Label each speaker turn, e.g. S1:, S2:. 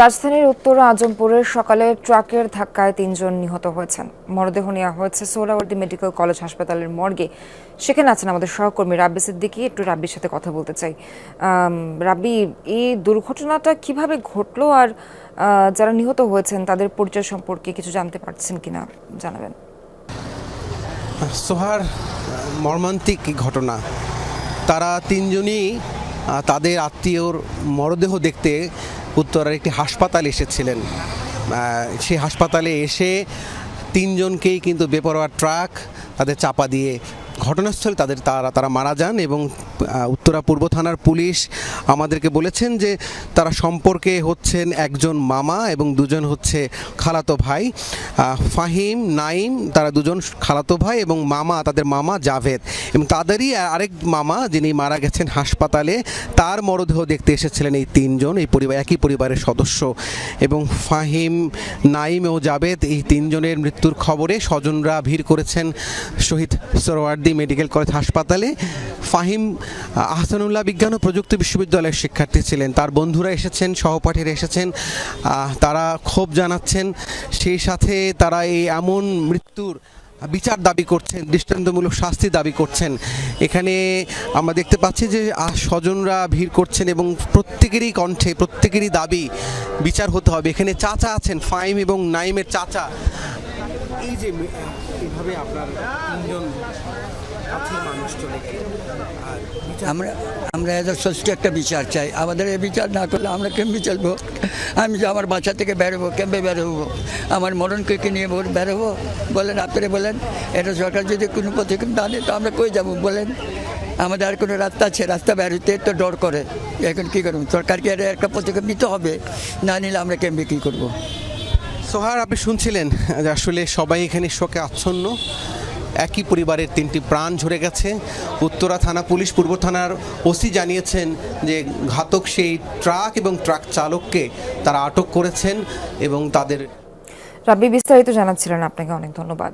S1: রাজধানীর উত্তর আজমপুরের সকালে ট্রাকের ধাক্কায় তিনজন নিহত হয়েছেন। মরদেহ নেওয়া হয়েছে সোহরাওয়ার্দী মেডিকেল কলেজ হাসপাতালের মর্গে। সেখানে আছেন আমাদের সহকর্মী রাব্বি সিদ্দিকি। একটু রাব্বির সাথে কথা বলতে চাই। রাব্বি, এই দুর্ঘটনাটা কীভাবে ঘটলো আর যারা নিহত হয়েছেন তাদের পরিচয় সম্পর্কে কিছু জানতে পারছেন কিনা জানাবেন।
S2: সোহার মর্মান্তিক ঘটনা। তারা তিনজনই তাদের আত্মীয়র মরদেহ দেখতে উত্তরার একটি হাসপাতাল এসেছিলেন। সেই হাসপাতালে এসে তিনজনকেই কিন্তু বেপরোয়া ট্রাক তাদের চাপা দিয়ে ঘটনাস্থলে তাদের তারা তারা মারা যান এবং উত্তরা পূর্ব থানার পুলিশ আমাদেরকে বলেছেন যে তারা সম্পর্কে হচ্ছেন একজন মামা এবং দুজন হচ্ছে খালাতো ভাই। ফাহিম, নাইম, তারা দুজন খালাতো ভাই এবং মামা, তাদের মামা জাভেদ। এবং তাদেরই আরেক মামা যিনি মারা গেছেন হাসপাতালে, তার মরদেহ দেখতে এসেছিলেন এই তিনজন, এই পরিবার, একই পরিবারের সদস্য। এবং ফাহিম, নাইম ও জাভেদ এই তিনজনের মৃত্যুর খবরে স্বজনরা ভিড় করেছেন শহীদ সরওয়ার্দী মেডিকেল কলেজ হাসপাতালে ফাহিম আহ, আহসানুল্লাহ বিজ্ঞান ও প্রযুক্তি বিশ্ববিদ্যালয়ের শিক্ষার্থী ছিলেন। তার বন্ধুরা এসেছেন সহপাঠীরা এসেছেন তারা ক্ষোভ জানাচ্ছেন। সেই সাথে তারা এই এমন মৃত্যুর বিচার দাবি করছেন দৃষ্টান্তমূলক শাস্তি দাবি করছেন। এখানে আমরা দেখতে পাচ্ছি যে স্বজনরা ভিড় করছেন এবং প্রত্যেকেরই কণ্ঠে প্রত্যেকেরই দাবি বিচার হতে হবে। এখানে চাচা আছেন ফাইম এবং নাইমের চাচা। এই যে এভাবে আপনার তিনজন
S3: আমরা আমরা এদের সুষ্ঠু একটা বিচার চাই। আমাদের এই বিচার না করলে আমরা কেমনি চলবো? আমি যে আমার বাসা থেকে বেরোবো কেমবে বেরোবো? আমার মরণকে কি নিয়ে বেরোবো? বলেন আপনারা বলেন, এটা সরকার যদি কোনো পদক্ষেপ না নেয় তো আমরা কই যাব? বলেন, আমাদের আর কোনো রাস্তা আছে? রাস্তা বেরোতে তো ডর করে। এখন কী করব? সরকারকে একটা পদক্ষেপ নিতে হবে। না নিলে আমরা কেমবে কী করব?
S2: সোহার, আপনি শুনছিলেন যে আসলে সবাই এখানে শোকে আচ্ছন্ন? একই পরিবারের তিনটি প্রাণ ঝরে গেছে। উত্তরা থানা পুলিশ, পূর্ব থানার ওসি জানিয়েছেন যে ঘাতক সেই ট্রাক এবং ট্রাক চালককে তারা আটক করেছেন এবং তাদের
S1: রাব্বি, বিস্তারিত জানাচ্ছিলেন। আপনাকে অনেক ধন্যবাদ।